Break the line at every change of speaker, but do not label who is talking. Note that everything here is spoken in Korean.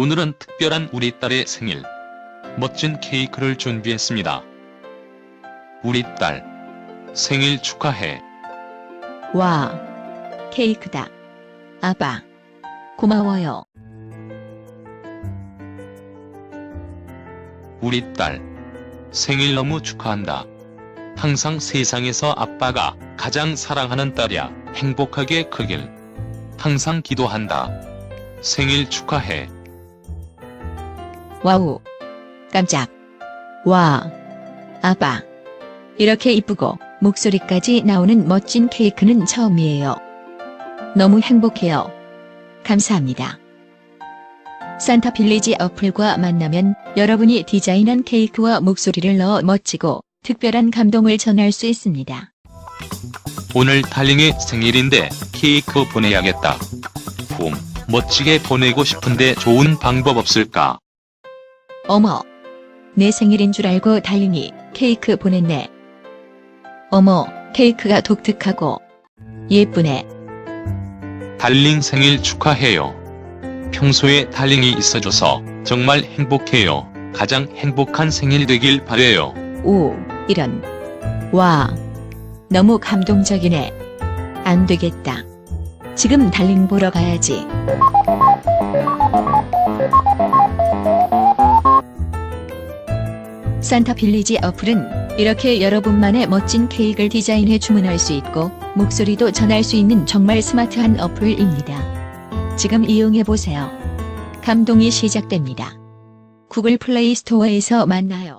오늘은 특별한 우리 딸의 생일. 멋진 케이크를 준비했습니다. 우리 딸. 생일 축하해.
와, 케이크다. 아빠, 고마워요.
우리 딸. 생일 너무 축하한다. 항상 세상에서 아빠가 가장 사랑하는 딸이야. 행복하게 크길. 항상 기도한다. 생일 축하해.
와우, 깜짝. 와, 아빠. 이렇게 이쁘고 목소리까지 나오는 멋진 케이크는 처음이에요. 너무 행복해요. 감사합니다. 산타 빌리지 어플과 만나면 여러분이 디자인한 케이크와 목소리를 넣어 멋지고 특별한 감동을 전할 수 있습니다.
오늘 달링의 생일인데 케이크 보내야겠다. 봄, 멋지게 보내고 싶은데 좋은 방법 없을까?
어머, 내 생일인 줄 알고 달링이 케이크 보냈네. 어머, 케이크가 독특하고 예쁘네.
달링 생일 축하해요. 평소에 달링이 있어줘서 정말 행복해요. 가장 행복한 생일 되길 바래요.
오, 이런. 와, 너무 감동적이네. 안 되겠다. 지금 달링 보러 가야지. 산타 빌리지 어플은 이렇게 여러분만의 멋진 케이크를 디자인해 주문할 수 있고 목소리도 전할 수 있는 정말 스마트한 어플입니다. 지금 이용해 보세요. 감동이 시작됩니다. 구글 플레이 스토어에서 만나요.